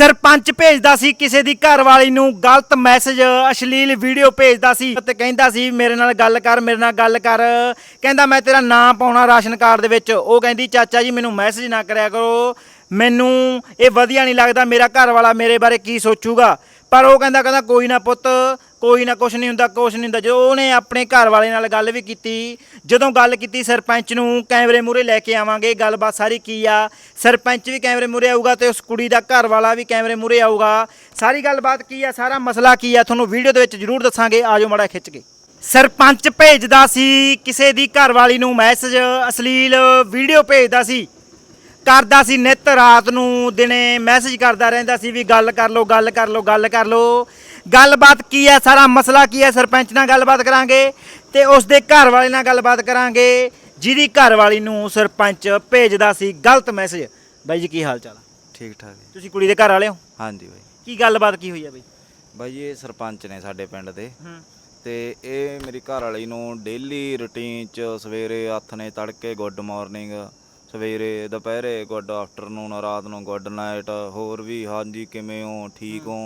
ਸਰਪੰਚ ਭੇਜਦਾ ਸੀ ਕਿਸੇ ਦੀ ਘਰ ਵਾਲੀ ਨੂੰ, ਗਲਤ ਮੈਸੇਜ ਅਸ਼ਲੀਲ ਵੀਡੀਓ ਭੇਜਦਾ ਸੀ ਤੇ ਕਹਿੰਦਾ ਸੀ, ਮੇਰੇ ਨਾਲ ਗੱਲ ਕਰ, ਮੇਰੇ ਨਾਲ ਗੱਲ ਕਰ। ਕਹਿੰਦਾ, ਮੈਂ ਤੇਰਾ ਨਾਂ ਪਾਉਣਾ ਰਾਸ਼ਨ ਕਾਰਡ ਦੇ ਵਿੱਚ। ਉਹ ਕਹਿੰਦੀ, ਚਾਚਾ ਜੀ, ਮੈਨੂੰ ਮੈਸੇਜ ਨਾ ਕਰਿਆ ਕਰੋ। ਮੈਨੂੰ ਇਹ ਵਧੀਆ ਨਹੀਂ ਲੱਗਦਾ ਮੇਰਾ ਘਰ ਵਾਲਾ ਮੇਰੇ ਬਾਰੇ ਕੀ ਸੋਚੂਗਾ। ਪਰ ਉਹ ਕਹਿੰਦਾ ਕਹਿੰਦਾ, ਕੋਈ ਨਾ ਪੁੱਤ ਕੋਈ ਨਾ ਕੁਛ ਨਹੀਂ ਹੁੰਦਾ, ਕੁਛ ਨਹੀਂ ਹੁੰਦਾ। ਜਦੋਂ ਉਹਨੇ ਆਪਣੇ ਘਰ ਵਾਲੇ ਨਾਲ ਗੱਲ ਵੀ ਕੀਤੀ, ਜਦੋਂ ਗੱਲ ਕੀਤੀ ਸਰਪੰਚ ਨੂੰ, ਕੈਮਰੇ ਮੂਰੇ ਲੈ ਕੇ ਆਵਾਂਗੇ, ਗੱਲਬਾਤ ਸਾਰੀ ਕੀ ਆ? ਸਰਪੰਚ ਵੀ ਕੈਮਰੇ ਮੂਰੇ ਆਊਗਾ ਤੇ ਉਸ ਕੁੜੀ ਦਾ ਘਰ ਵਾਲਾ ਵੀ ਕੈਮਰੇ ਮੂਰੇ ਆਊਗਾ। ਸਾਰੀ ਗੱਲਬਾਤ ਕੀ ਆ? ਸਾਰਾ ਮਸਲਾ ਕੀ ਆ? ਤੁਹਾਨੂੰ ਵੀਡੀਓ ਦੇ ਵਿੱਚ ਜ਼ਰੂਰ ਦੱਸਾਂਗੇ, ਆਜੋ ਮਾੜਾ ਖਿੱਚ ਕੇ। ਸਰਪੰਚ ਭੇਜਦਾ ਸੀ ਕਿਸੇ ਦੀ ਘਰ ਵਾਲੀ ਨੂੰ ਮੈਸੇਜ, ਅਸ਼ਲੀਲ ਵੀਡੀਓ ਭੇਜਦਾ ਸੀ। ਕਰਦਾ ਸੀ ਨਿਤ ਰਾਤ ਨੂੰ ਦਿਨੇ ਮੈਸੇਜ ਕਰਦਾ ਰਹਿੰਦਾ ਸੀ ਵੀ ਗੱਲ ਕਰ ਲਓ ਗੱਲ ਕਰ ਲਓ ਗੱਲ ਕਰ ਲਓ। ਗੱਲਬਾਤ ਕੀ ਹੈ? ਸਾਰਾ ਮਸਲਾ ਕੀ ਹੈ? ਸਰਪੰਚ ਨਾਲ ਗੱਲਬਾਤ ਕਰਾਂਗੇ ਤੇ ਉਸ ਦੇ ਘਰ ਵਾਲੇ ਨਾਲ ਗੱਲਬਾਤ ਕਰਾਂਗੇ ਜਿਹਦੀ ਘਰ ਵਾਲੀ ਨੂੰ ਸਰਪੰਚ ਭੇਜਦਾ ਸੀ ਗਲਤ ਮੈਸੇਜ ਬਾਈ ਜੀ ਕੀ ਹਾਲ ਚਾਲ ਆ ਠੀਕ ਠਾਕ ਜੀ। ਤੁਸੀਂ ਕੁੜੀ ਦੇ ਘਰ ਵਾਲੇ ਹੋ? ਹਾਂਜੀ ਬਾਈ। ਕੀ ਗੱਲਬਾਤ ਕੀ ਹੋਈ ਹੈ ਬਾਈ? ਬਾਈ ਇਹ ਸਰਪੰਚ ਨੇ ਸਾਡੇ ਪਿੰਡ ਦੇ। ਹੂੰ। ਤੇ ਇਹ ਮੇਰੀ ਘਰ ਵਾਲੀ ਨੂੰ ਡੇਲੀ ਰੁਟੀਨ ਚ ਸਵੇਰੇ ਹੱਥ ਨੇ ਤੜਕੇ ਗੁੱਡ ਮਾਰਨਿੰਗ ਸਵੇਰੇ ਦੁਪਹਿਰੇ ਗੁੱਡ ਆਫਟਰਨੂਨ ਰਾਤ ਨੂੰ ਗੁੱਡ ਨਾਈਟ ਹੋਰ ਵੀ ਹਾਂਜੀ ਕਿਵੇਂ ਹੋ ਠੀਕ ਹੋ?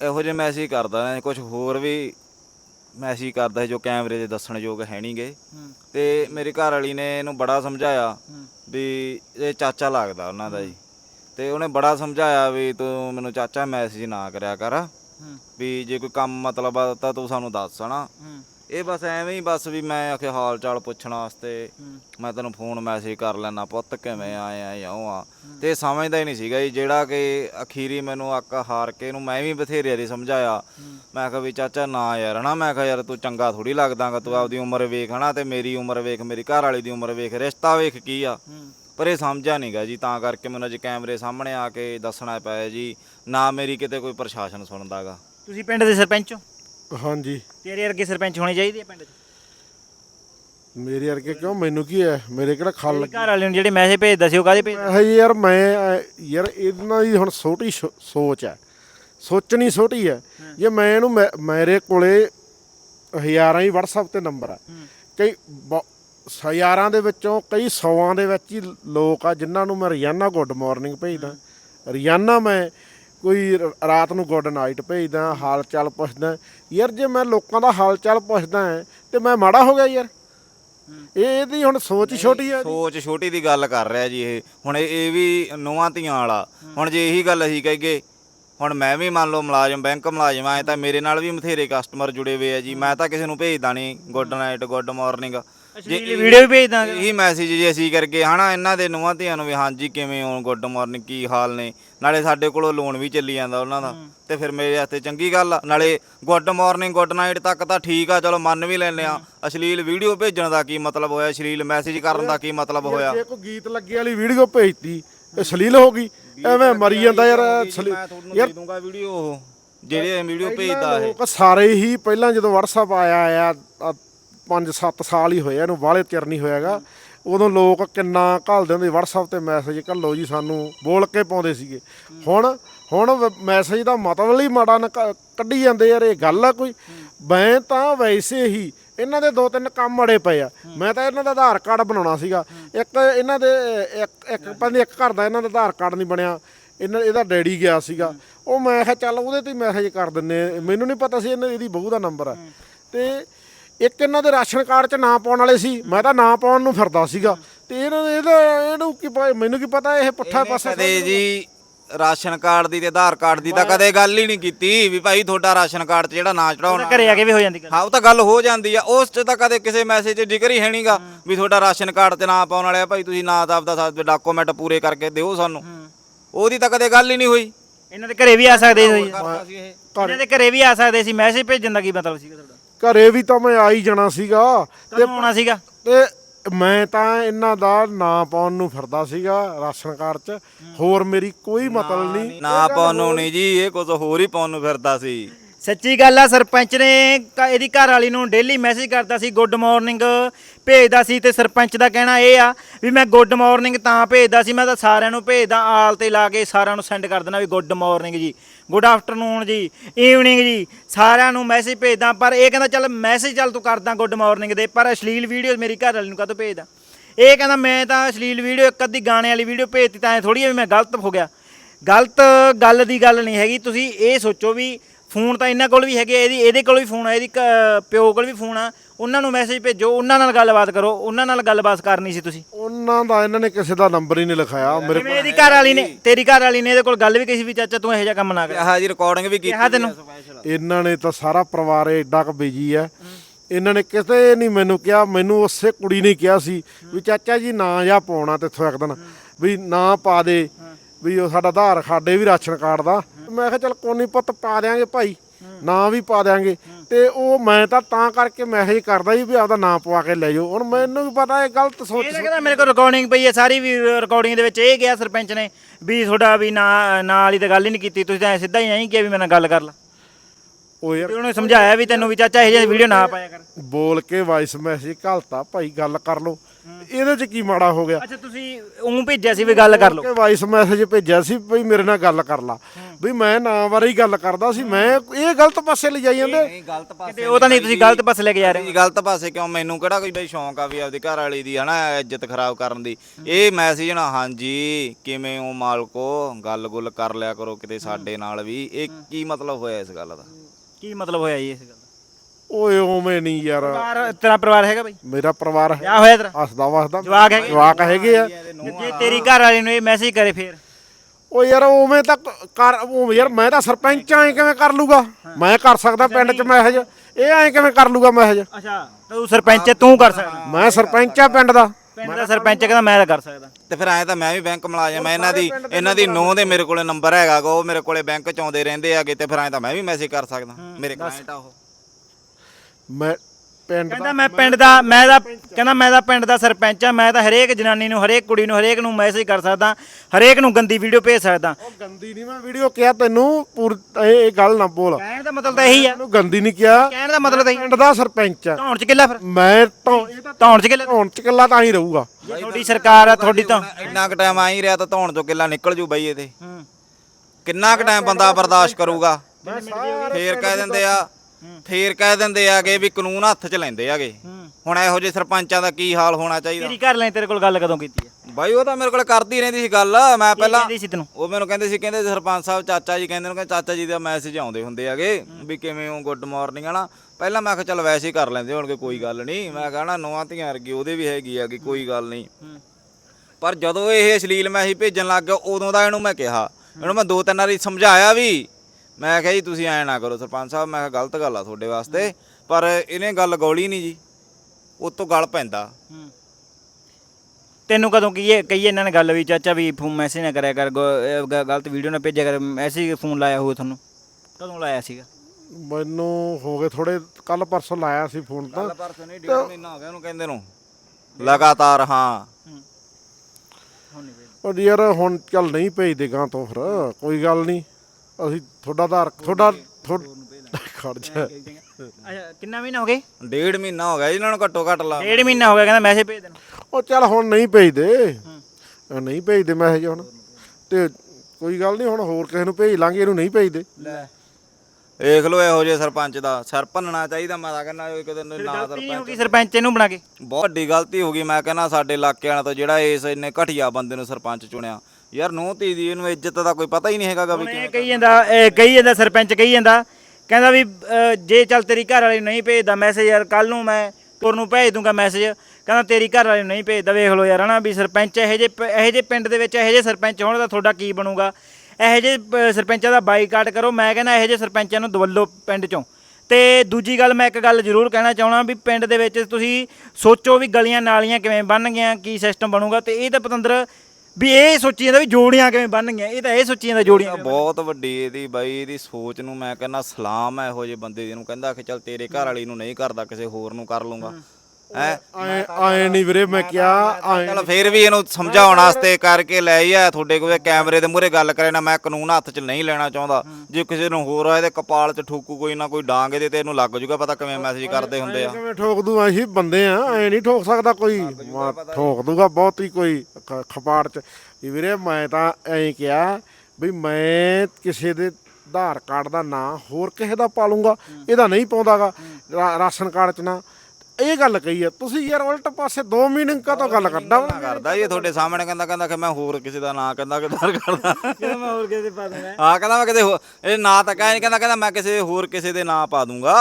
ਇਹੋ ਜਿਹੇ ਮੈਸੇਜ ਕਰਦਾ ਨੇ ਕੁਝ ਹੋਰ ਵੀ ਮੈਸੇਜ ਕਰਦਾ ਹੈ ਜੋ ਕੈਮਰੇ 'ਤੇ ਦੱਸਣ ਯੋਗ ਹੈ। ਨਹੀਂਗੇ ਤੇ ਮੇਰੀ ਘਰ ਵਾਲੀ ਨੇ ਇਹਨੂੰ ਬੜਾ ਸਮਝਾਇਆ ਵੀ ਇਹ ਚਾਚਾ ਲੱਗਦਾ ਉਹਨਾਂ ਦਾ ਜੀ। ਤੇ ਉਹਨੇ ਬੜਾ ਸਮਝਾਇਆ ਵੀ ਤੂੰ ਮੈਨੂੰ ਚਾਚਾ ਮੈਸੇਜ ਨਾ ਕਰਿਆ ਕਰ। ਵੀ ਜੇ ਕੋਈ ਕੰਮ ਮਤਲਬ ਆ ਤਾਂ ਤੂੰ ਸਾਨੂੰ ਦੱਸ ਹਨਾ। ਇਹ ਬਸ ਐਵੇਂ ਹੀ ਬਸ ਵੀ ਮੈਂ ਆਖੇ ਹਾਲ ਚਾਲ ਪੁੱਛਣ ਵਾਸਤੇ। ਮੈਂ ਤੈਨੂੰ ਫੋਨ ਮੈਸੇਜ ਕਰ ਲੈਣਾ ਪੁੱਤ ਕਿਵੇਂ ਆਏ ਆ ਜਾਂ ਆ? ਤੇ ਸਮਝਦਾ ਹੀ ਨਹੀਂ ਸੀਗਾ ਜੀ। ਜਿਹੜਾ ਕਿ ਅਖੀਰੀ ਮੈਨੂੰ ਅੱਕ ਹਾਰ ਕੇ ਇਹਨੂੰ ਮੈਂ ਵੀ ਬਥੇਰੇ ਵਾਰੀ ਸਮਝਾਇਆ। ਮੈਂ ਕਿਹਾ ਵੀ ਚਾਚਾ ਨਾ ਯਾਰ, ਹਨਾ? ਮੈਂ ਕਿਹਾ ਯਾਰ ਤੂੰ ਚੰਗਾ ਥੋੜੀ ਲੱਗਦਾਗਾ, ਤੂੰ ਆਪਦੀ ਉਮਰ ਵੇਖ, ਹਨਾ? ਤੇ ਮੇਰੀ ਉਮਰ ਵੇਖ, ਮੇਰੀ ਘਰ ਵਾਲੀ ਦੀ ਉਮਰ ਵੇਖ, ਰਿਸ਼ਤਾ ਵੇਖ ਕੀ ਆ? ਪਰ ਇਹ ਸਮਝਿਆ ਨਹੀਂਗਾ ਜੀ। ਤਾਂ ਕਰਕੇ ਮੈਨੂੰ ਅੱਜ ਕੈਮਰੇ ਸਾਹਮਣੇ ਆ ਕੇ ਦੱਸਣਾ ਪਿਆ ਜੀ। ਨਾ ਮੇਰੀ ਕਿਤੇ ਕੋਈ ਪ੍ਰਸ਼ਾਸਨ ਸੁਣਦਾਗਾ। ਤੁਸੀਂ ਪਿੰਡ ਦੇ ਸਰਪੰਚ ਹੋ? ਹਾਂਜੀ। ਤੇਰੇ ਵਰਗੇ ਸਰਪੰਚ ਹੋਣੇ ਚਾਹੀਦੇ ਆ ਪਿੰਡ 'ਚ? ਮੇਰੇ ਵਰਗੇ ਕਿਉਂ? ਮੈਨੂੰ ਕੀ ਹੈ? ਮੇਰੇ ਕਿਹੜਾ ਖਲ ਘਰ ਵਾਲੇ ਨੂੰ ਜਿਹੜੇ ਮੈਸੇਜ ਭੇਜਦਾ ਸੀ ਉਹ ਕਾਹਦੇ ਭੇਜ ਹੈ ਯਾਰ ਮੈਂ ਅਹ, ਯਾਰ ਇਹਨਾਂ ਦੀ ਹੁਣ ਛੋਟੀ ਸੋ- ਸੋਚ ਹੈ। ਸੋਚਣੀ ਛੋਟੀ ਹੈ। ਜੇ ਮੈਂ ਇਹਨੂੰ ਮੈ- ਮੇਰੇ ਕੋਲੇ ਹਜ਼ਾਰਾਂ ਹੀ WhatsApp ਤੇ ਨੰਬਰ ਆ। ਕਈ ਹਜ਼ਾਰਾਂ ਦੇ ਵਿੱਚੋਂ ਕਈ ਸੌਆਂ ਦੇ ਵਿੱਚ ਹੀ ਲੋਕ ਆ ਜਿਨ੍ਹਾਂ ਨੂੰ ਮੈਂ ਰੋਜ਼ਾਨਾ ਗੁੱਡ ਮਾਰਨਿੰਗ ਭੇਜਦਾ। ਰੋਜ਼ਾਨਾ ਮੈਂ ਕੋਈ ਰਾਤ ਨੂੰ ਗੁੱਡ ਨਾਈਟ ਭੇਜਦਾ ਹਾਲ ਚਾਲ ਪੁੱਛਦਾ। ਯਾਰ ਜੇ ਮੈਂ ਲੋਕਾਂ ਦਾ ਹਾਲ ਚਾਲ ਪੁੱਛਦਾ ਤੇ ਮੈਂ ਮਾੜਾ ਹੋ ਗਿਆ ਯਾਰ। ਇਹ ਇਹਦੀ ਹੁਣ ਸੋਚ ਛੋਟੀ ਆ ਸੋਚ ਛੋਟੀ ਦੀ ਗੱਲ ਕਰ ਰਿਹਾ ਜੀ ਇਹ। ਹੁਣ ਇਹ ਇਹ ਵੀ ਨੋਹਾਂ ਧੀਆਂ ਵਾਲਾ। ਹੁਣ ਜੇ ਇਹੀ ਗੱਲ ਅਸੀਂ ਕਹੀਏ ਹੁਣ ਮੈਂ ਵੀ ਮੰਨ ਲਓ ਮੁਲਾਜ਼ਮ ਬੈਂਕ ਮੁਲਾਜ਼ਮ ਆ ਤਾਂ ਮੇਰੇ ਨਾਲ ਵੀ ਬਥੇਰੇ ਕਸਟਮਰ ਜੁੜੇ ਹੋਏ ਆ ਜੀ। ਮੈਂ ਤਾਂ ਕਿਸੇ ਨੂੰ ਭੇਜਦਾ ਨਹੀਂ ਗੁੱਡ ਨਾਈਟ ਗੁੱਡ ਮਾਰਨਿੰਗ ਅਸ਼ਲੀਲ ਵੀਡੀਓ ਵੀ ਭੇਜ ਦਾਂਗੇ। ਇਹੀ ਮੈਸੇਜ ਜੇ ਅਸੀਂ ਕਰਕੇ ਹਨਾ ਇਹਨਾਂ ਦੇ ਨੂੰਹਾਂ ਧੀਆਂ ਨੂੰ ਵੀ ਹਾਂਜੀ ਕਿਵੇਂ ਹੋ ਗੁੱਡ ਮਾਰਨਿੰਗ ਕੀ ਹਾਲ ਨੇ? ਨਾਲੇ ਸਾਡੇ ਕੋਲੋਂ ਲੋਨ ਵੀ ਚੱਲੀ ਜਾਂਦਾ ਉਹਨਾਂ ਦਾ। ਤੇ ਫਿਰ ਮੇਰੇ ਵਾਸਤੇ ਚੰਗੀ ਗੱਲ ਆ। ਨਾਲੇ ਗੁੱਡ ਮਾਰਨਿੰਗ ਗੁੱਡ ਨਾਈਟ ਤੱਕ ਤਾਂ ਠੀਕ ਆ ਚਲੋ ਮੰਨ ਵੀ ਲੈਂਦੇ ਆ। ਅਸ਼ਲੀਲ ਵੀਡੀਓ ਭੇਜਣ ਦਾ ਕੀ ਮਤਲਬ ਹੋਇਆ? ਅਸ਼ਲੀਲ ਮੈਸੇਜ ਕਰਨ ਦਾ ਕੀ ਮਤਲਬ ਹੋਇਆ? ਜੇ ਕੋਈ ਗੀਤ ਲੱਗੇ ਵਾਲੀ ਵੀਡੀਓ ਭੇਜਤੀ ਇਹ ਸਲੀਲ ਹੋ ਗਈ। ਐਵੇਂ ਮਰੀ ਜਾਂਦਾ ਯਾਰ ਮੈਂ ਤੁਹਾਨੂੰ ਦੇ ਦੂੰਗਾ ਵੀਡੀਓ ਉਹ। ਜਿਹੜੇ ਵੀਡੀਓ ਭੇਜਦਾ ਇਹ। ਲੋਕ ਸਾਰੇ ਹੀ ਪਹਿਲਾਂ ਜਦੋਂ WhatsApp ਆਇਆ ਆ 5-7 ਸਾਲ ਹੀ ਹੋਏ ਇਹਨੂੰ ਵਾਲੇ ਚਿਰ ਨਹੀਂ ਹੋਇਆਗਾ। ਉਦੋਂ ਲੋਕ ਕਿੰਨਾ ਘੱਲਦੇ ਹੁੰਦੇ WhatsApp ਤੇ ਮੈਸੇਜ ਘੱਲੋ ਜੀ ਸਾਨੂੰ, ਬੋਲ ਕੇ ਪਾਉਂਦੇ ਸੀਗੇ। ਹੁਣ ਹੁਣ ਮੈਸੇਜ ਦਾ ਮਤਲਬ ਹੀ ਮਾੜਾ ਨਾ ਕ- ਕੱਢੀ ਜਾਂਦੇ ਯਾਰ, ਇਹ ਗੱਲ ਆ ਕੋਈ। ਮੈਂ ਤਾਂ ਵੈਸੇ ਹੀ ਇਹਨਾਂ ਦੇ ਦੋ ਤਿੰਨ ਕੰਮ ਅੜੇ ਪਏ ਆ। ਮੈਂ ਤਾਂ ਇਹਨਾਂ ਦਾ ਆਧਾਰ ਕਾਰਡ ਬਣਾਉਣਾ ਸੀਗਾ। ਇੱਕ ਇਹਨਾਂ ਦੇ, ਇੱਕ ਇੱਕ ਪੰਜ ਇੱਕ ਘਰ ਦਾ ਇਹਨਾਂ ਦਾ ਆਧਾਰ ਕਾਰਡ ਨਹੀਂ ਬਣਿਆ। ਇਹਨਾਂ, ਇਹਦਾ ਡੈਡੀ ਗਿਆ ਸੀਗਾ। ਉਹ ਮੈਂ ਕਿਹਾ, ਚੱਲ ਉਹਦੇ ਤੇ ਮੈਸੇਜ ਕਰ ਦਿੰਨੇ ਮੈਨੂੰ ਨਹੀਂ ਪਤਾ ਸੀ ਇਹਨਾਂ ਇਹਦੀ ਬਹੂ ਦਾ ਨੰਬਰ ਆ। ਤੇ ਇੱਕ ਇਹਨਾਂ ਦੇ ਰਾਸ਼ਨ ਕਾਰਡ 'ਚ ਨਾਂ ਪਾਉਣ ਵਾਲੇ ਸੀ ਮੈਂ ਤਾਂ ਨਾਂ ਪਾਉਣ ਨੂੰ ਫਿਰਦਾ ਸੀਗਾ। ਤੇ ਇਹਨਾਂ ਇਹਦਾ ਇਹਨੂੰ ਕੀ ਪ- ਮੈਨੂੰ ਕੀ ਪਤਾ ਇਹ ਪੁੱਠਾ ਪਾਸਾ ਕਦੇ ਜੀ ਰਾਸ਼ਨ ਕਾਰਡ ਦੀ ਤੇ ਆਧਾਰ ਕਾਰਡ ਦੀ ਤਾਂ ਕਦੇ ਗੱਲ ਹੀ ਨਹੀਂ ਕੀਤੀ ਵੀ ਭਾਈ ਤੁਹਾਡਾ ਰਾਸ਼ਨ ਕਾਰਡ 'ਚ ਜਿਹੜਾ ਨਾਂ ਚੜਾਉਣਾ ਘਰੇ ਆ ਕੇ ਵੀ ਹੋ ਜਾਂਦੀ ਗੱਲ। ਹਾਂ ਉਹ ਤਾਂ ਗੱਲ ਹੋ ਜਾਂਦੀ ਆ। ਉਸ 'ਚ ਤਾਂ ਕਦੇ ਕਿਸੇ ਮੈਸੇਜ 'ਚ ਜ਼ਿਕਰ ਹੀ ਹੈ ਨਹੀਂਗਾ ਵੀ ਤੁਹਾਡਾ ਰਾਸ਼ਨ ਕਾਰਡ ਤੇ ਨਾਂ ਪਾਉਣ ਵਾਲੇ ਆ। ਭਾਈ ਤੁਸੀਂ ਨਾਂ ਦਾ ਆਪਦਾ ਸਾਡੇ ਡਾਕੂਮੈਂਟ ਪੂਰੇ ਕਰਕੇ ਦਿਓ ਸਾਨੂੰ। ਉਹਦੀ ਤਾਂ ਕਦੇ ਗੱਲ ਹੀ ਨਹੀਂ ਹੋਈ। ਇਹਨਾਂ ਦੇ ਘਰੇ ਵੀ ਆ ਸਕਦੇ ਸੀ। ਸੀ ਇਹਨਾਂ ਦੇ ਘਰੇ ਵੀ ਆ ਸਕਦੇ ਸੀ। ਮੈਸੇਜ ਭੇਜਣ ਦਾ ਕੀ ਮਤਲਬ ਤੁਹਾਡਾ ਘਰੇ ਵੀ ਤਾਂ ਮੈਂ ਆ ਹੀ ਜਾਣਾ ਸੀਗਾ ਕਦੋਂ ਆਉਣਾ ਸੀਗਾ? ਤੇ ਮੈਂ ਤਾਂ ਇਹਨਾਂ ਦਾ ਨਾਂ ਪਾਉਣ ਨੂੰ ਫਿਰਦਾ ਸੀਗਾ ਰਾਸ਼ਨ ਕਾਰਡ 'ਚ। ਹੋਰ ਮੇਰੀ ਕੋਈ ਮਤਲਬ ਨਹੀਂ। ਨਾ ਪਾਉਣ ਨੂੰ ਨਹੀਂ ਜੀ ਇਹ ਕੁਝ ਹੋਰ ਹੀ ਪਾਉਣ ਨੂੰ ਫਿਰਦਾ ਸੀ। ਸੱਚੀ ਗੱਲ ਆ, ਸਰਪੰਚ ਨੇ ਕ- ਇਹਦੀ ਘਰ ਵਾਲੀ ਨੂੰ ਡੇਲੀ ਮੈਸੇਜ ਕਰਦਾ ਸੀ ਗੁੱਡ ਮਾਰਨਿੰਗ ਭੇਜਦਾ ਸੀ ਤੇ ਸਰਪੰਚ ਦਾ ਕਹਿਣਾ ਇਹ ਆ ਵੀ ਮੈਂ ਗੁੱਡ ਮਾਰਨਿੰਗ ਤਾਂ ਭੇਜਦਾ ਸੀ, ਮੈਂ ਤਾਂ ਸਾਰਿਆਂ ਨੂੰ ਭੇਜਦਾ, ਆਲ ਤੇ ਲਾ ਕੇ ਸਾਰਿਆਂ ਨੂੰ ਸੈਂਡ ਕਰ ਦਿੰਦਾ ਵੀ ਗੁੱਡ ਮਾਰਨਿੰਗ ਜੀ ਗੁੱਡ ਆਫਟਰਨੂਨ ਜੀ ਈਵਨਿੰਗ ਜੀ, ਸਾਰਿਆਂ ਨੂੰ ਮੈਸੇਜ ਭੇਜਦਾ, ਪਰ ਇਹ ਕਹਿੰਦਾ, ਚੱਲ ਮੈਸੇਜ ਚੱਲ ਤੂੰ ਕਰਦਾ ਗੁੱਡ ਮਾਰਨਿੰਗ ਦੇ, ਪਰ ਅਸ਼ਲੀਲ ਵੀਡੀਓ ਮੇਰੀ ਘਰ ਵਾਲੀ ਨੂੰ ਕਦੋਂ ਭੇਜਦਾ? ਇਹ ਕਹਿੰਦਾ, ਮੈਂ ਤਾਂ ਅਸ਼ਲੀਲ ਵੀਡੀਓ ਇੱਕ ਅੱਧੀ ਗਾਣੇ ਵਾਲੀ ਵੀਡੀਓ ਭੇਜਤੀ ਤਾਂ ਐ ਥੋੜੀ ਵੀ ਮੈਂ ਗਲਤ ਹੋ ਗਿਆ। ਗਲਤ ਗੱਲ ਦੀ ਗੱਲ ਨਹੀਂ ਹੈਗੀ, ਤੁਸੀਂ ਇਹ ਸੋਚੋ ਵੀ ਫੋਨ ਤਾਂ ਇਹਨਾਂ ਕੋਲ ਵੀ ਹੈਗੇ ਇਹਦੀ ਇਹਦੇ ਕੋਲ ਵੀ ਫੋਨ ਆ ਇਹਦੀ ਕ- ਪਿਓ ਕੋਲ ਵੀ ਫੋਨ ਆ। ਉਹਨਾਂ ਨੂੰ ਮੈਸੇਜ ਭੇਜੋ ਉਹਨਾਂ ਨਾਲ ਗੱਲਬਾਤ ਕਰੋ ਉਹਨਾਂ ਨਾਲ ਗੱਲਬਾਤ ਕਰਨੀ ਸੀ ਤੁਸੀਂ। ਉਹਨਾਂ ਦਾ ਇਹਨਾਂ ਨੇ ਕਿਸੇ ਦਾ ਨੰਬਰ ਹੀ ਨਹੀਂ ਲਿਖਾਇਆ ਮੇਰੇ ਜਿਵੇਂ ਇਹਦੀ ਘਰ ਵਾਲੀ ਨੇ? ਤੇਰੀ ਘਰ ਵਾਲੀ ਨੇ ਇਹਦੇ ਕੋਲ ਗੱਲ ਵੀ ਕਹੀ ਸੀ ਵੀ ਚਾਚਾ ਤੂੰ ਇਹੋ ਜਿਹਾ ਕੰਮ ਨਾ ਕਰ। ਆਹ ਜੀ ਰਿਕਾਰਡਿੰਗ ਵੀ ਕੀਤੀ ਕਿਹਾ ਤੈਨੂੰ? ਇਹਨਾਂ ਨੇ ਤਾਂ ਸਾਰਾ ਪਰਿਵਾਰ ਏਡਾ ਕੁ ਬਿਜ਼ੀ ਆ। ਇਹਨਾਂ ਨੇ ਕਿਤੇ ਨਹੀਂ ਮੈਨੂੰ ਕਿਹਾ ਮੈਨੂੰ ਉਸੇ ਕੁੜੀ ਨੇ ਕਿਹਾ ਸੀ ਵੀ ਚਾਚਾ ਜੀ ਨਾਂ ਜਾਂ ਪਾਉਣਾ ਤੇ ਇੱਥੋਂ ਇੱਕ ਦਿਨ ਵੀ ਨਾਂ ਪਾ ਦੇ। ਵੀ ਉਹ ਸਾਡਾ ਆਧਾਰ ਖਾਡੇ ਵੀ ਰਾਸ਼ਨ ਕਾਰਡ ਦਾ। ਮੈਂ ਕਿਹਾ ਚਲ ਕੋਨੀ ਪੁੱਤ ਪਾ ਦਿਆਂਗੇ ਭਾਈ ਨਾਂ ਵੀ ਪਾ ਦਿਆਂਗੇ। ਤੇ ਉਹ ਮੈਂ ਤਾਂ ਤਾਂ ਕਰਕੇ ਮੈਸੇਜ ਕਰਦਾ ਜੀ ਵੀ ਆਪਦਾ ਨਾਂ ਪਵਾ ਕੇ ਲੈ ਜਾਓ। ਹੁਣ ਮੈਨੂੰ ਵੀ ਪਤਾ ਇਹ ਗਲਤ ਸੋਚ ਇਹ ਤਾਂ ਕਹਿੰਦਾ ਮੇਰੇ ਕੋਲ ਰਿਕਾਰਡਿੰਗ ਪਈ ਹੈ ਸਾਰੀ ਵੀ ਰਿਕਾਰਡਿੰਗ ਦੇ ਵਿੱਚ ਇਹ ਗਿਆ ਸਰਪੰਚ ਨੇ ਵੀ ਤੁਹਾਡਾ ਵੀ ਨਾ ਨਾਲ ਵਾਲੀ ਤਾਂ ਗੱਲ ਹੀ ਨਹੀਂ ਕੀਤੀ। ਤੁਸੀਂ ਤਾਂ ਸਿੱਧਾ ਹੀ ਐਂ ਕਿਹਾ ਵੀ ਮੇਰੇ ਨਾਲ ਗੱਲ ਕਰ ਲਾ। ਉਹ ਯਾਰ ਤੇ ਉਹਨੇ ਸਮਝਾਇਆ ਵੀ ਤੈਨੂੰ ਵੀ ਚਾਚਾ ਇਹ ਜਿਹੀ ਵੀਡੀਓ ਨਾ ਪਾਇਆ ਕਰ। ਬੋਲ ਕੇ ਵਾਇਸ ਮੈਸੇਜ ਘਲਤਾ ਭਾਈ ਗੱਲ ਕਰ ਲਓ। ਇਹਦੇ ਚ ਕੀ ਮਾੜਾ ਹੋ ਗਿਆ? ਅੱਛਾ ਤੁਸੀਂ ਉਹ ਭੇਜਿਆ ਸੀ ਵੀ ਗੱਲ ਕਰ ਲਓ। ਕਿ ਵਾਇਸ ਮੈਸੇਜ ਭੇਜਿਆ ਸੀ ਵੀ ਮੇਰੇ ਨਾਲ ਗੱਲ ਕਰ ਲਾ। ਵੀ ਮੈਂ ਨਾਂ ਬਾਰੇ ਹੀ ਗੱਲ ਕਰਦਾ ਸੀ ਮੈਂ ਇਹ ਗਲਤ ਪਾਸੇ ਲੈ ਜਾਈ ਜਾਂਦੇ। ਨਹੀਂ ਗਲਤ ਪਾਸੇ ਉਹ ਤਾਂ ਨਹੀਂ ਤੁਸੀਂ ਗਲਤ ਪਾਸੇ ਲੈ ਕੇ ਜਾ ਰਹੇ ਹੋ। ਜੀ ਗਲਤ ਪਾਸੇ ਕਿਉਂ? ਮੈਨੂੰ ਕਿਹੜਾ ਕੋਈ ਬਈ ਸ਼ੌਂਕ ਆ ਵੀ ਆਪਦੀ ਘਰ ਵਾਲੀ ਦੀ ਹਨਾ ਇੱਜ਼ਤ ਖਰਾਬ ਕਰਨ ਦੀ। ਇਹ ਮੈਸੇਜ ਨਾ ਹਾਂਜੀ ਕਿਵੇਂ ਹੋ ਮਾਲਕੋ? ਗੱਲ-ਗੁੱਲ ਕਰ ਲਿਆ ਕਰੋ ਕਿਤੇ ਸਾਡੇ ਨਾਲ ਵੀ। ਇਹ ਕੀ ਮਤਲਬ ਹੋਇਆ ਇਸ ਗੱਲ ਦਾ? ਕੀ ਮਤਲਬ ਹੋਇਆ ਜੀ ਇਸ ਗੱਲ ਦਾ ਓਏ ਓਵੇਂ ਨਹੀਂ ਯਾਰ। ਪਰਿਵਾਰ ਤੇਰਾ ਪਰਿਵਾਰ ਹੈਗਾ ਬਈ? ਮੇਰਾ ਪਰਿਵਾਰ ਹੈ। ਵਿਆਹ ਹੋਇਆ ਤੇਰਾ? ਹੱਸਦਾ ਵਸਦਾ। ਜਵਾਕ ਹੈਗੇ? ਜਵਾਕ ਹੈਗੇ ਆ। ਤੇ ਜੇ ਤੇਰੀ ਘਰ ਵਾਲੀ ਨੂੰ ਇਹ ਮੈਸੇਜ ਕਰੇ ਫੇਰ? ਓ ਯਾਰ ਉਵੇਂ ਤਾਂ ਕਰ ਉਹ ਯਾਰ ਮੈਂ ਤਾਂ ਸਰਪੰਚ ਐ ਕਿਵੇਂ ਕਰ ਲੂਗਾ? ਮੈਂ ਕਰ ਸਕਦਾ ਪਿੰਡ 'ਚ ਮੈਸੇਜ। ਇਹ ਐ ਕਿਵੇਂ ਕਰ ਲੂਗਾ ਮੈਸੇਜ? ਅੱਛਾ ਤੂੰ ਸਰਪੰਚ ਹੈ, ਤੂੰ ਕਰ ਸਕਦਾ। ਮੈਂ ਸਰਪੰਚ ਆ ਪਿੰਡ ਦਾ। ਪਿੰਡ ਦਾ ਸਰਪੰਚ ਕਹਿੰਦਾ ਮੈਂ ਤਾਂ ਕਰ ਸਕਦਾ। ਤੇ ਫਿਰ ਐ ਤਾਂ ਮੈਂ ਵੀ ਬੈਂਕ ਮੁਲਾਜ਼ਮ ਮੈਂ ਇਹਨਾਂ ਦੀ ਇਹਨਾਂ ਦੀ ਨੂੰਹ ਦੇ ਮੇਰੇ ਕੋਲੇ ਨੰਬਰ ਹੈਗਾ ਗਾ, ਉਹ ਮੇਰੇ ਕੋਲੇ ਬੈਂਕ ਚ ਆਉਂਦੇ ਰਹਿੰਦੇ ਆਗੇ ਤੇ ਫਿਰ ਐ ਤਾਂ ਮੈਂ ਵੀ ਮੈਸੇਜ ਕਰ ਸਕਦਾ ਮੇਰੇ ਕਲਾਇੰਟ ਆ ਉਹ। ਮੈਂ ਪਿੰਡ ਕਹਿੰਦਾ ਮੈਂ ਪਿੰਡ ਦਾ ਮੈਂ ਦਾ ਕਹਿੰਦਾ ਮੈਂ ਦਾ ਪਿੰਡ ਦਾ ਸਰਪੰਚ ਆ ਮੈਂ ਤਾਂ ਹਰੇਕ ਜਨਾਨੀ ਨੂੰ ਹਰੇਕ ਕੁੜੀ ਨੂੰ ਹਰੇਕ ਨੂੰ ਮੈਸੇਜ ਕਰ ਸਕਦਾ ਹਰੇਕ ਨੂੰ ਗੰਦੀ ਵੀਡੀਓ ਭੇਜ ਸਕਦਾ। ਉਹ ਗੰਦੀ ਨਹੀਂ ਮੈਂ ਵੀਡੀਓ ਕਿਹਾ ਤੈਨੂੰ ਪੂਰ ਇਹ ਇਹ ਗੱਲ ਨਾ ਬੋਲ। ਕਹਿਣ ਦਾ ਮਤਲਬ ਤਾਂ ਇਹੀ ਆ। ਤੈਨੂੰ ਗੰਦੀ ਨਹੀਂ ਕਿਹਾ। ਕਹਿਣ ਦਾ ਮਤਲਬ ਤਾਂ ਇਹੀ ਪਿੰਡ ਦਾ ਸਰਪੰਚ ਆ। ਧੌਣ ਚ ਕਿੱਲਾ ਫਿਰ? ਮੈਂ ਤਾਂ ਇਹ ਤਾਂ ਧੌਣ ਚ ਕਿੱਲਾ? ਹੁਣ ਚ ਕਿੱਲਾ ਤਾਂ ਹੀ ਰਹੂਗਾ। ਤੁਹਾਡੀ ਸਰਕਾਰ ਆ ਤੁਹਾਡੀ ਤਾਂ ਇੰਨਾ ਕੁ ਟਾਈਮ ਆਈ ਰਿਹਾ ਤਾਂ ਧੌਣ ਚੋਂ ਕਿੱਲਾ ਨਿਕਲ ਜੂ ਬਈ ਇਹਦੇ। ਹੂੰ। ਕਿੰਨਾ ਕੁ ਟਾਈਮ ਬੰਦਾ ਬਰਦਾਸ਼ਤ ਕਰੂਗਾ? ਫੇਰ ਕਹਿ ਦਿੰਦੇ ਆ ਫੇਰ ਕਹਿ ਦਿੰਦੇ ਆਗੇ ਵੀ ਕਾਨੂੰਨ ਹੱਥ 'ਚ ਲੈਂਦੇ ਆਗੇ। ਹੂੰ। ਹੁਣ ਇਹੋ ਜਿਹੇ ਸਰਪੰਚਾਂ ਦਾ ਕੀ ਹਾਲ ਹੋਣਾ ਚਾਹੀਦਾ? ਤੇਰੀ ਘਰ ਲੈ ਤੇਰੇ ਕੋਲ ਗੱਲ ਕਦੋਂ ਕੀਤੀ ਆ? ਬਾਈ ਉਹ ਤਾਂ ਮੇਰੇ ਕੋਲ ਕਰਦੀ ਰਹਿੰਦੀ ਸੀ ਗੱਲ। ਮੈਂ ਪਹਿਲਾਂ ਕਹਿੰਦੀ ਸੀ ਤੈਨੂੰ? ਉਹ ਮੈਨੂੰ ਕਹਿੰਦੇ ਸੀ ਕਹਿੰਦੇ ਸਰਪੰਚ ਸਾਹਿਬ ਚਾਚਾ ਜੀ ਕਹਿੰਦੇ ਨੇ ਕਿ ਚਾਚਾ ਜੀ ਦਾ ਮੈਸੇਜ ਆਉਂਦੇ ਹੁੰਦੇ ਆਗੇ ਵੀ ਕਿਵੇਂ ਹੋ ਗੁੱਡ ਮਾਰਨਿੰਗ ਹਨਾ ਪਹਿਲਾਂ ਮੈਂ ਕਿਹਾ ਚੱਲ ਵੈਸੇ ਹੀ ਕਰ ਲੈਂਦੇ ਹੋਣਗੇ ਕੋਈ ਗੱਲ ਨਹੀਂ। ਮੈਂ ਕਹਣਾ ਨੌਵਾਂ ਧੀਆਂ ਵਰਗੀ ਉਹਦੇ ਵੀ ਹੈਗੀ ਆਗੀ ਕੋਈ ਗੱਲ ਨਹੀਂ। ਹੂੰ। ਪਰ ਜਦੋਂ ਇਹ ਅਸ਼ਲੀਲ ਮੈਸੇਜ ਭੇਜਣ ਲੱਗ ਗਿਆ ਉਦੋਂ ਦਾ ਇਹਨੂੰ ਮੈਂ ਕਿਹਾ। ਇਹਨੂੰ ਮੈਂ ਦੋ ਤਿੰਨ ਵਾਰੀ ਸਮਝਾਇਆ ਵੀ ਮੈਂ ਕਿਹਾ ਜੀ ਤੁਸੀਂ ਐਂ ਨਾ ਕਰੋ ਸਰਪੰਚ ਸਾਹਿਬ ਮੈਂ ਕਿਹਾ ਗਲਤ ਗੱਲ ਆ ਤੁਹਾਡੇ ਵਾਸਤੇ ਪਰ ਇਹਨੇ ਗੱਲ ਗੌਲੀ ਨਹੀਂ ਜੀ ਉਤੋਂ ਗੱਲ ਪੈਂਦਾ। ਤੈਨੂੰ ਕਦੋਂ ਕਹੀਏ ਕਹੀਏ ਇਹਨਾਂ ਨੇ ਗੱਲ ਵੀ ਚਾਚਾ ਵੀ ਫੋਨ ਮੈਸੇਜ ਨਾ ਕਰਿਆ ਕਰ ਗ- ਇਹ ਗ- ਗਲਤ ਵੀਡੀਓ ਨਾ ਭੇਜਿਆ ਕਰ ਮੈਸੇਜ ਫੋਨ ਲਾਇਆ ਹੋਊ ਤੁਹਾਨੂੰ। ਕਦੋਂ ਲਾਇਆ ਸੀਗਾ? ਮੈਨੂੰ ਹੋ ਗਏ ਥੋੜੇ ਕੱਲ ਪਰਸੋਂ ਲਾਇਆ ਸੀ ਫੋਨ ਤਾਂ। ਪਰਸੋਂ ਨਹੀਂ ਡੇਢ ਮਹੀਨਾ ਹੋ ਗਿਆ ਉਹਨੂੰ ਕਹਿੰਦੇ ਨੂੰ। ਲਗਾਤਾਰ ਹਾਂ। ਹੁਣ ਨਹੀਂ ਉਹ ਯਾਰ ਹੁਣ ਚੱਲ ਨਹੀਂ ਭੇਜਦੇ ਗਾਂ ਤੋਂ ਫਿਰ ਕੋਈ ਗੱਲ ਨਹੀਂ। ਅਸੀਂ ਤੁਹਾਡਾ ਆਧਾਰ ਤੁਹਾਡਾ ਤੁਹਾਡਾ- ਖੜ ਜਾ। ਅੱਛਾ ਕਿੰਨਾ ਮਹੀਨਾ ਹੋ ਗਏ? ਡੇਢ ਮਹੀਨਾ ਹੋ ਗਿਆ ਜੀ ਇਹਨਾਂ ਨੂੰ ਘੱਟੋ ਘੱਟ ਲਾ ਡੇਢ ਮਹੀਨਾ ਹੋ ਗਿਆ ਕਹਿੰਦਾ ਮੈਸੇਜ ਭੇਜ ਦੇਣਾ। ਉਹ ਚੱਲ ਹੁਣ ਨਹੀਂ ਭੇਜਦੇ। ਨਹੀਂ ਭੇਜਦੇ ਮੈਸੇਜ ਹੁਣ। ਤੇ ਕੋਈ ਗੱਲ ਨਹੀਂ ਹੁਣ ਹੋਰ ਕਿਸੇ ਨੂੰ ਭੇਜ ਲਾਂਗੇ ਇਹਨੂੰ ਨਹੀਂ ਭੇਜਦੇ। ਦੇਖ ਲਓ ਇਹੋ ਜਿਹੇ ਸਰਪੰਚ ਦਾ। ਸਿਰ ਭੰਨਣਾ ਚਾਹੀਦਾ ਮੈਂ ਤਾਂ ਕਹਿੰਦਾ ਵੀ ਕਿਤੇ ਨਾ ਗਲਤੀ ਹੋ ਸਰਪੰਚ। ਗਈ ਸਰਪੰਚ ਇਹਨੂੰ ਬਣਾ ਕੇ? ਬਹੁਤ ਵੱਡੀ ਗਲਤੀ ਹੋ ਗਈ ਮੈਂ ਕਹਿੰਦਾ ਸਾਡੇ ਇਲਾਕੇ ਵਾਲਾ ਤੋਂ ਜਿਹੜਾ ਇਸ ਇੰਨੇ ਘਟੀਆ ਬੰਦੇ ਨੂੰ ਸਰਪੰਚ ਚੁਣਿਆ। ਯਾਰ ਨੂੰਹ ਧੀ ਦੀ ਇਹਨੂੰ ਇੱਜ਼ਤ ਦਾ ਕੋਈ ਪਤਾ ਹੀ ਨਹੀਂ ਹੈਗਾ ਗਾ ਵੀ ਹੁਣ ਇਹ ਕਿਵੇਂ ਕਹੀ ਜਾਂਦਾ ਇਹ ਕਹੀ ਜਾਂਦਾ ਸਰਪੰਚ ਕਹੀ ਜਾਂਦਾ ਕਹਿੰਦਾ ਵੀ ਜੇ ਚੱਲ ਤੇਰੀ ਘਰ ਵਾਲੀ ਨੂੰ ਨਹੀਂ ਭੇਜਦਾ ਮੈਸੇਜ ਯਾਰ ਕੱਲ ਨੂੰ ਮੈਂ ਤੁਰ ਨੂੰ ਭੇਜ ਦੂੰਗਾ ਮੈਸੇਜ ਕਹਿੰਦਾ ਤੇਰੀ ਘਰ ਵਾਲੀ ਨੂੰ ਨਹੀਂ ਭੇਜਦਾ ਵੇਖ ਲਓ ਯਾਰ ਹਨਾ ਵੀ ਸਰਪੰਚ ਇਹੋ ਜਿਹੇ ਪ- ਇਹੋ ਜਿਹੇ ਪਿੰਡ ਦੇ ਵਿੱਚ ਇਹੋ ਜਿਹੇ ਸਰਪੰਚ ਹੋਣ ਦਾ ਤੁਹਾਡਾ ਕੀ ਬਣੂਗਾ? ਇਹੋ ਜਿਹੇ ਪ- ਸਰਪੰਚਾਂ ਦਾ ਬਾਈਕਾਟ ਕਰੋ ਮੈਂ ਕਹਿੰਦਾ ਇਹੋ ਜਿਹੇ ਸਰਪੰਚਾਂ ਨੂੰ ਦਵੱਲੋ ਪਿੰਡ ਚੋਂ। ਤੇ ਦੂਜੀ ਗੱਲ ਮੈਂ ਇੱਕ ਗੱਲ ਜ਼ਰੂਰ ਕਹਿਣਾ ਚਾਹਣਾ ਵੀ ਪਿੰਡ ਦੇ ਵਿੱਚ ਤੁਸੀਂ ਸੋਚੋ ਵੀ ਗਲੀਆਂ ਨਾਲੀਆਂ ਕਿਵੇਂ ਬਣਨਗੀਆਂ ਕੀ ਸਿਸਟਮ ਬਣੂਗਾ ਤੇ ਇਹ ਤਾਂ ਪਤੰਦਰ ਵੀ ਇਹ ਸੋਚੀ ਜਾਂਦਾ ਵੀ ਜੋੜੀਆਂ ਕਿਵੇਂ ਬਣਨਗੀਆਂ ਇਹ ਤਾਂ ਇਹ ਸੋਚੀ ਜਾਂਦਾ ਜੋੜੀਆਂ ਬਹੁਤ ਵੱਡੀ ਇਹਦੀ ਬਾਈ ਇਹਦੀ ਸੋਚ ਨੂੰ ਮੈਂ ਕਹਿੰਦਾ ਸਲਾਮ ਹੈ ਇਹੋ ਜਿਹੇ ਬੰਦੇ ਨੂੰ ਕਹਿੰਦਾ ਕਿ ਚੱਲ ਤੇਰੇ ਘਰ ਵਾਲੀ ਨੂੰ ਨਹੀਂ ਕਰਦਾ ਕਿਸੇ ਹੋਰ ਨੂੰ ਕਰ ਲੂੰਗਾ ਹੈ? ਐ ਐ ਨਹੀਂ ਵੀਰੇ ਮੈਂ ਕਿਹਾ ਐ ਚਲ ਫੇਰ ਵੀ ਇਹਨੂੰ ਸਮਝਾਉਣ ਵਾਸਤੇ ਕਰਕੇ ਲੈ ਹੀ ਆ ਤੁਹਾਡੇ ਕੋਲ ਕੈਮਰੇ ਦੇ ਮੂਹਰੇ ਗੱਲ ਕਰੇ ਨਾ ਮੈਂ ਕਾਨੂੰਨ ਹੱਥ 'ਚ ਨਹੀਂ ਲੈਣਾ ਚਾਹੁੰਦਾ। ਜੇ ਕਿਸੇ ਨੂੰ ਹੋਰ ਆ ਇਹਦੇ ਕਪਾਲ 'ਚ ਠੋਕੂ ਕੋਈ ਨਾ ਕੋਈ ਡਾਂਗ ਇਹਦੇ ਤੇ ਇਹਨੂੰ ਲੱਗ ਜੂਗਾ ਪਤਾ ਕਿਵੇਂ ਮੈਸੇਜ ਕਰਦੇ ਹੁੰਦੇ ਆ। ਕਿਵੇਂ ਠੋਕ ਦੂ? ਅਸੀਂ ਬੰਦੇ ਆ ਐ ਨਹੀਂ ਠੋਕ ਸਕਦਾ ਕੋਈ। ਮੈਂ ਠੋਕ ਦੂਗਾ ਬਹੁਤ ਹੀ ਕੋਈ ਖ- ਖਪਾੜ ਚ। ਵੀ ਵੀਰੇ ਮੈਂ ਤਾਂ ਐਂ ਕਿਹਾ ਵੀ ਮੈਂ ਕਿਸੇ ਦੇ ਆਧਾਰ ਕਾਰਡ ਦਾ ਨਾਂ ਹੋਰ ਕਿਸੇ ਦਾ ਪਾ ਲੂੰਗਾ। ਇਹਦਾ ਨਹੀਂ ਪਾਉਂਦਾਗਾ। ਰਾਸ਼ਨ ਕਾਰਡ ਚ ਨਾ। ਇਹ ਗੱਲ ਕਹੀ ਆ ਤੁਸੀਂ ਯਾਰ ਉਲਟ ਪਾਸੇ ਦੋ ਮੀਨਿੰਗ ਕਾ ਤੋਂ ਗੱਲ ਕਰਦਾ ਵਾ। ਕਰਦਾ ਜੀ ਇਹ ਤੁਹਾਡੇ ਸਾਹਮਣੇ ਕਹਿੰਦਾ ਕਹਿੰਦਾ ਕਿ ਮੈਂ ਹੋਰ ਕਿਸੇ ਦਾ ਨਾਂ ਕਹਿੰਦਾ ਕਿਦਾਂ ਕਰਦਾ। ਕਿਉਂ ਮੈਂ ਹੋਰ ਕਿਸੇ ਪਾ ਦੂੰਗਾ ਆ ਕਹਿੰਦਾ ਮੈਂ ਕਿਤੇ ਹੋ- ਇਹ ਨਾਂ ਤਾਂ ਕਹਿ ਨਹੀਂ ਕਹਿੰਦਾ ਕਹਿੰਦਾ ਮੈਂ ਕਿਸੇ ਹੋਰ ਕਿਸੇ ਦੇ ਨਾਂ ਪਾ ਦੂੰਗਾ।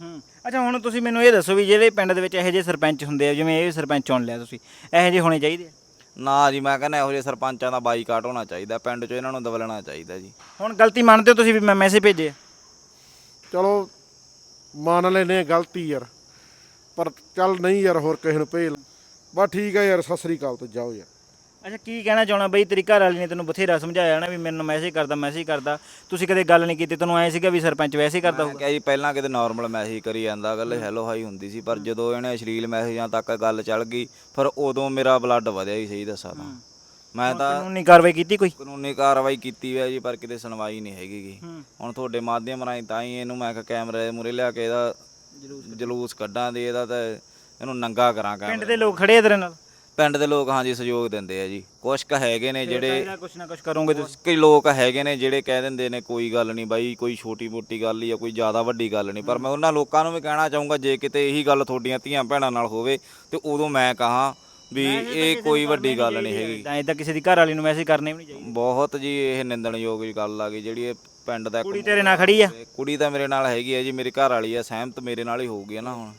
ਹੂੰ ਅੱਛਾ ਹੁਣ ਤੁਸੀਂ ਮੈਨੂੰ ਇਹ ਦੱਸੋ ਵੀ ਜਿਹੜੇ ਪਿੰਡ ਦੇ ਵਿੱਚ ਇਹੋ ਜਿਹੇ ਸਰਪੰਚ ਹੁੰਦੇ ਆ ਜਿਵੇਂ ਇਹ ਸਰਪੰਚ ਚੁਣ ਲਿਆ ਤੁਸੀਂ ਇਹੋ ਜਿਹੇ ਹੋਣੇ ਚਾਹੀਦੇ ਆ? ਨਾ ਜੀ ਮੈਂ ਕਹਿੰਦਾ ਇਹੋ ਜਿਹੇ ਸਰਪੰਚਾਂ ਦਾ ਬਾਈਕਾਟ ਹੋਣਾ ਚਾਹੀਦਾ ਪਿੰਡ 'ਚ ਇਹਨਾਂ ਨੂੰ ਦਵਲਣਾ ਚਾਹੀਦਾ ਜੀ। ਹੁਣ ਗਲਤੀ ਮੰਨਦੇ ਹੋ ਤੁਸੀਂ ਵੀ ਮੈਂ ਮੈਸੇਜ ਭੇਜੇ ਆ? ਚਲੋ ਮੰਨ ਲੈਨੇ ਆ ਗਲਤੀ ਯਾਰ। ਪਰ ਚੱਲ ਨਹੀਂ ਯਾਰ ਹੋਰ ਕਿਸੇ ਨੂੰ ਭੇਜ ਬਸ ਠੀਕ ਆ ਯਾਰ ਸਤਿ ਸ੍ਰੀ ਅਕਾਲ ਤੋਂ ਜਾਓ ਯਾਰ। ਅੱਛਾ ਕੀ ਕਹਿਣਾ ਚਾਹਣਾ ਬਈ? ਤੇਰੀ ਘਰ ਵਾਲੀ ਨੇ ਤੈਨੂੰ ਬਥੇਰਾ ਸਮਝਾਇਆ ਨਾ ਵੀ ਮੈਨੂੰ ਮੈਸੇਜ ਕਰਦਾ ਮੈਸੇਜ ਕਰਦਾ। ਤੁਸੀਂ ਕਦੇ ਗੱਲ ਨਹੀਂ ਕੀਤੀ ਤੈਨੂੰ ਐ ਸੀਗਾ ਵੀ ਸਰਪੰਚ ਵੈਸੇ ਹੀ ਕਰਦਾ ਮੈਂ ਹੋਊਗਾ ਕਿਹਾ ਜੀ ਪਹਿਲਾਂ ਕਿਤੇ ਨਾਰਮਲ ਮੈਸੇਜ ਕਰੀ ਜਾਂਦਾ ਗੱਲ ਹੈਲੋ ਹਾਈ ਹੁੰਦੀ ਸੀ ਪਰ ਜਦੋਂ ਇਹਨੇ ਅਸ਼ਲੀਲ ਮੈਸੇਜਾਂ ਤੱਕ ਗੱਲ ਚੱਲ ਗਈ ਫਿਰ ਉਦੋਂ ਮੇਰਾ ਬਲੱਡ ਵਧਿਆ ਹੀ ਸਹੀ ਦੱਸਾਂ ਤਾਂ। ਮੈਂ ਤਾਂ ਕਾਨੂੰਨੀ ਕਾਰਵਾਈ ਕੀਤੀ ਕੋਈ? ਕਾਨੂੰਨੀ ਕਾਰਵਾਈ ਕੀਤੀ ਹੈ ਜੀ ਪਰ ਕਿਤੇ ਸੁਣਵਾਈ ਨਹੀਂ ਹੈਗੀ ਗੀ। ਹੁਣ ਤੁਹਾਡੇ ਮਾਧਿਅਮ ਰਾਹੀਂ ਤਾਂ ਹੀ ਇਹਨੂੰ ਮੈਂ ਕਿਹਾ ਕੈਮਰੇ ਮੂਰੇ ਲਿਆ ਕੇ ਇਹਦਾ ਜਲੂਸ ਕੱਢਾਂ। ਦੇ ਇਹਦਾ ਤਾਂ ਇਹਨੂੰ ਨੰਗਾ ਕਰਾਂ ਪਿੰਡ ਦੇ ਲੋਕ ਖੜੇ ਆ ਤੇਰੇ ਨਾਲ? ਪਿੰਡ ਦੇ ਲੋਕ ਹਾਂਜੀ ਸਹਿਯੋਗ ਦਿੰਦੇ ਆ ਜੀ। ਕੁਛ ਕ ਹੈਗੇ ਨੇ ਜਿਹੜੇ ਕੁਛ ਨਾ ਕੁਛ ਕਰੋਗੇ ਤੁਸੀਂ। ਕਈ ਲੋਕ ਹੈਗੇ ਨੇ ਜਿਹੜੇ ਕਹਿ ਦਿੰਦੇ ਨੇ ਕੋਈ ਗੱਲ ਨਹੀਂ ਬਾਈ ਕੋਈ ਛੋਟੀ ਮੋਟੀ ਗੱਲ ਹੀ ਆ ਕੋਈ ਜ਼ਿਆਦਾ ਵੱਡੀ ਗੱਲ ਨਹੀਂ। ਪਰ ਮੈਂ ਉਹਨਾਂ ਲੋਕਾਂ ਨੂੰ ਵੀ ਕਹਿਣਾ ਚਾਹੂੰਗਾ ਜੇ ਕਿਤੇ ਇਹੀ ਗੱਲ ਤੁਹਾਡੀਆਂ ਧੀਆਂ ਭੈਣਾਂ ਨਾਲ ਹੋਵੇ ਤੇ ਉਦੋਂ ਮੈਂ ਕਹਾਂ ਵੀ ਇਹ ਕੋਈ ਵੱਡੀ ਗੱਲ ਨਹੀਂ ਹੈਗੀ। ਤਾਂ ਇਦਾਂ ਕਿਸੇ ਦੀ ਘਰ ਵਾਲੀ ਨੂੰ ਮੈਸੇਜ ਕਰਨੇ ਵੀ ਨਹੀਂ ਚਾਹੀਦੇ। ਬਹੁਤ ਜੀ ਇਹ ਨਿੰਦਣਯੋਗ ਗੱਲ ਆ ਗਈ ਜਿਹੜੀ ਇਹ ਪਿੰਡ ਦਾ ਇੱਕ ਕੁੜੀ ਤੇਰੇ ਨਾਲ ਖੜੀ ਆ? ਕੁੜੀ ਤਾਂ ਮੇਰੇ ਨਾਲ ਹੈਗੀ ਹੈ ਜੀ ਮੇਰੀ ਘਰ ਵਾਲੀ ਆ ਸਹਿਮਤ ਮੇਰੇ ਨਾਲ ਹੀ ਹੋਊਗੀ ਨਾ ਹੁਣ।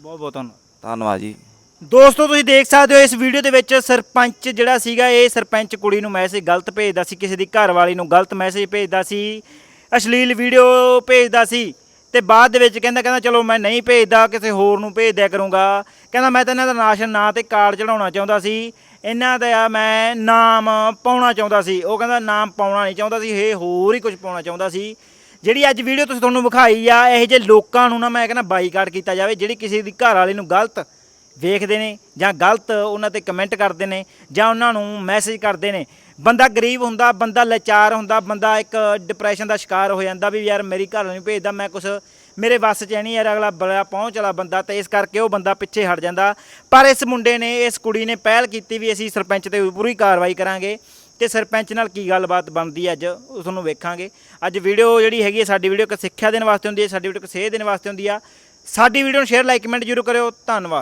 ਬਹੁਤ ਬਹੁਤ ਧੰਨਵਾਦ। ਧੰਨਵਾਦ ਜੀ। ਦੋਸਤੋ ਤੁਸੀਂ ਦੇਖ ਸਕਦੇ ਹੋ ਇਸ ਵੀਡੀਓ ਦੇ ਵਿੱਚ ਸਰਪੰਚ ਜਿਹੜਾ ਸੀਗਾ ਇਹ ਸਰਪੰਚ ਕੁੜੀ ਨੂੰ ਮੈਸੇਜ ਗਲਤ ਭੇਜਦਾ ਸੀ ਕਿਸੇ ਦੀ ਘਰ ਵਾਲੀ ਨੂੰ ਗਲਤ ਮੈਸੇਜ ਭੇਜਦਾ ਸੀ ਅਸ਼ਲੀਲ ਵੀਡੀਓ ਭੇਜਦਾ ਸੀ ਤੇ ਬਾਅਦ ਦੇ ਵਿੱਚ ਕਹਿੰਦਾ ਕਹਿੰਦਾ ਚਲੋ ਮੈਂ ਨਹੀਂ ਭੇਜਦਾ ਕਿਸੇ ਹੋਰ ਨੂੰ ਭੇਜ ਦਿਆ ਕਰੂੰਗਾ। ਕਹਿੰਦਾ ਮੈਂ ਤਾਂ ਇਹਨਾਂ ਦਾ ਨਾਸ਼ਨ ਨਾਂ ਤੇ ਕਾਰਡ ਚੜਾਉਣਾ ਚਾਹੁੰਦਾ ਸੀ। ਇਹਨਾਂ ਦਾ ਮੈਂ ਨਾਮ ਪਾਉਣਾ ਚਾਹੁੰਦਾ ਸੀ। ਉਹ ਕਹਿੰਦਾ ਨਾਮ ਪਾਉਣਾ ਨਹੀਂ ਚਾਹੁੰਦਾ ਸੀ ਇਹ ਹੋਰ ਹੀ ਕੁਝ ਪਾਉਣਾ ਚਾਹੁੰਦਾ ਸੀ। ਜਿਹੜੀ ਅੱਜ ਵੀਡੀਓ ਤੁਸੀਂ ਤੁਹਾਨੂੰ ਵਿਖਾਈ ਆ, ਇਹੋ ਜਿਹੇ ਲੋਕਾਂ ਨੂੰ ਨਾ ਮੈਂ ਕਹਿੰਦਾ ਬਾਈਕਾਟ ਕੀਤਾ ਜਾਵੇ, ਜਿਹੜੀ ਕਿਸੇ ਦੀ ਘਰ ਵਾਲੇ ਨੂੰ ਗਲਤ ਵੇਖਦੇ ਨੇ ਜਾਂ ਗਲਤ ਉਹਨਾਂ ਤੇ ਕਮੈਂਟ ਕਰਦੇ ਨੇ ਜਾਂ ਉਹਨਾਂ ਨੂੰ ਮੈਸੇਜ ਕਰਦੇ ਨੇ। ਬੰਦਾ ਗਰੀਬ ਹੁੰਦਾ, ਬੰਦਾ ਲਾਚਾਰ ਹੁੰਦਾ, ਬੰਦਾ ਇੱਕ ਡਿਪਰੈਸ਼ਨ ਦਾ ਸ਼ਿਕਾਰ ਹੋ ਜਾਂਦਾ ਵੀ ਯਾਰ ਮੇਰੀ ਘਰ ਨਹੀਂ ਭੇਜਦਾ ਮੈਂ ਕੁਛ ਮੇਰੇ ਵੱਸ 'ਚ ਨਹੀਂ ਯਾਰ ਅਗਲਾ ਬੜਾ ਪਹੁੰਚ ਵਾਲਾ ਬੰਦਾ ਤੇ ਇਸ ਕਰਕੇ ਉਹ ਬੰਦਾ ਪਿੱਛੇ ਹਟ ਜਾਂਦਾ। ਪਰ ਇਸ ਮੁੰਡੇ ਨੇ, ਇਸ ਕੁੜੀ ਨੇ ਪਹਿਲ ਕੀਤੀ ਵੀ ਅਸੀਂ ਸਰਪੰਚ ਤੇ ਪੂਰੀ ਕਾਰਵਾਈ ਕਰਾਂਗੇ। ਤੇ ਸਰਪੰਚ ਨਾਲ ਕੀ ਗੱਲਬਾਤ ਬਣਦੀ ਅੱਜ ਉਸ ਨੂੰ ਵੇਖਾਂਗੇ। ਅੱਜ ਵੀਡੀਓ ਜਿਹੜੀ ਹੈਗੀ ਹੈ ਸਾਡੀ ਵੀਡੀਓ ਇੱਕ ਸਿੱਖਿਆ ਦੇਣ ਵਾਸਤੇ ਹੁੰਦੀ ਹੈ ਸਾਡੀ ਵੀਡੀਓ ਇੱਕ ਸੇਧ ਦੇਣ ਵਾਸਤੇ ਹੁੰਦੀ ਆ। ਸਾਡੀ ਵੀਡੀਓ ਨੂੰ ਸ਼ੇਅਰ, ਲਾਈਕ, ਕਮੈਂਟ ਜ਼ਰੂਰ ਕਰਿਓ। ਧੰਨਵਾਦ।